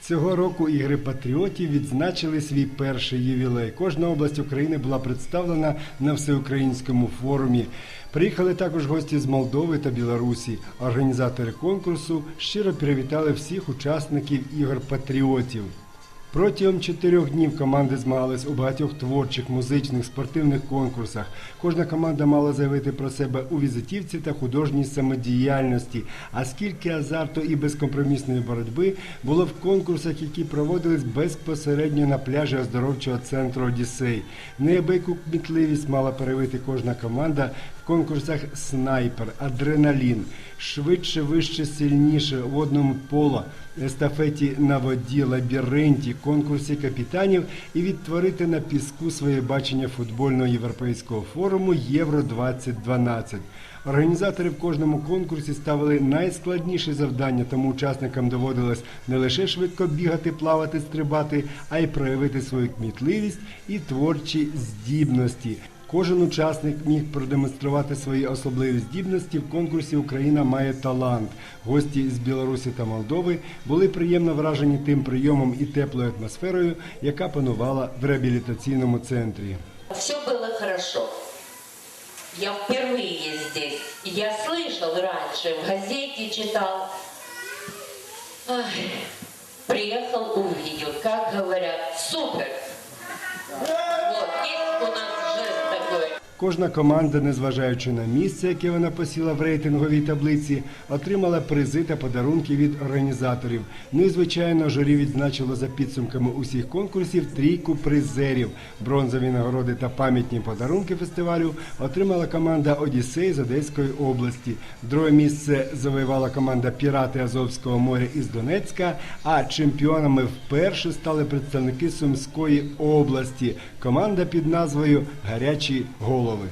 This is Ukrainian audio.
Цього року ігри патріотів відзначили свій перший ювілей. Кожна область України була представлена на всеукраїнському форумі. Приїхали також гості з Молдови та Білорусі. Організатори конкурсу щиро привітали всіх учасників ігор патріотів. Протягом чотирьох днів команди змагались у багатьох творчих, музичних, спортивних конкурсах. Кожна команда мала заявити про себе у візитівці та художній самодіяльності. А скільки азарту і безкомпромісної боротьби було в конкурсах, які проводились безпосередньо на пляжі оздоровчого центру Одіссей. Неабияку кмітливість мала перевити кожна команда в конкурсах снайпер, адреналін, швидше, вище, сильніше, водному поло, естафеті на воді, лабіринті, конкурсі капітанів і відтворити на піску своє бачення футбольного європейського форуму Євро 2012. Організатори в кожному конкурсі ставили найскладніші завдання, тому учасникам доводилось не лише швидко бігати, плавати, стрибати, а й проявити свою кмітливість і творчі здібності. Кожен учасник міг продемонструвати свої особливі здібності в конкурсі Україна має талант. Гості з Білорусі та Молдови були приємно вражені тим прийомом і теплою атмосферою, яка панувала в реабілітаційному центрі. Все было хорошо. Я впервые здесь. Я слышал раньше, в газете читал. Ай, приехал, увидел, как говорят, супер. Вот, Кожна команда, незважаючи на місце, яке вона посіла в рейтинговій таблиці, отримала призи та подарунки від організаторів. Ну і звичайно, журі відзначило за підсумками усіх конкурсів трійку призерів. Бронзові нагороди та пам'ятні подарунки фестивалю отримала команда Одіссей з Одеської області. Друге місце завоювала команда Пірати Азовського моря із Донецька. А чемпіонами вперше стали представники Сумської області. Команда під назвою Гарячі голови. головы.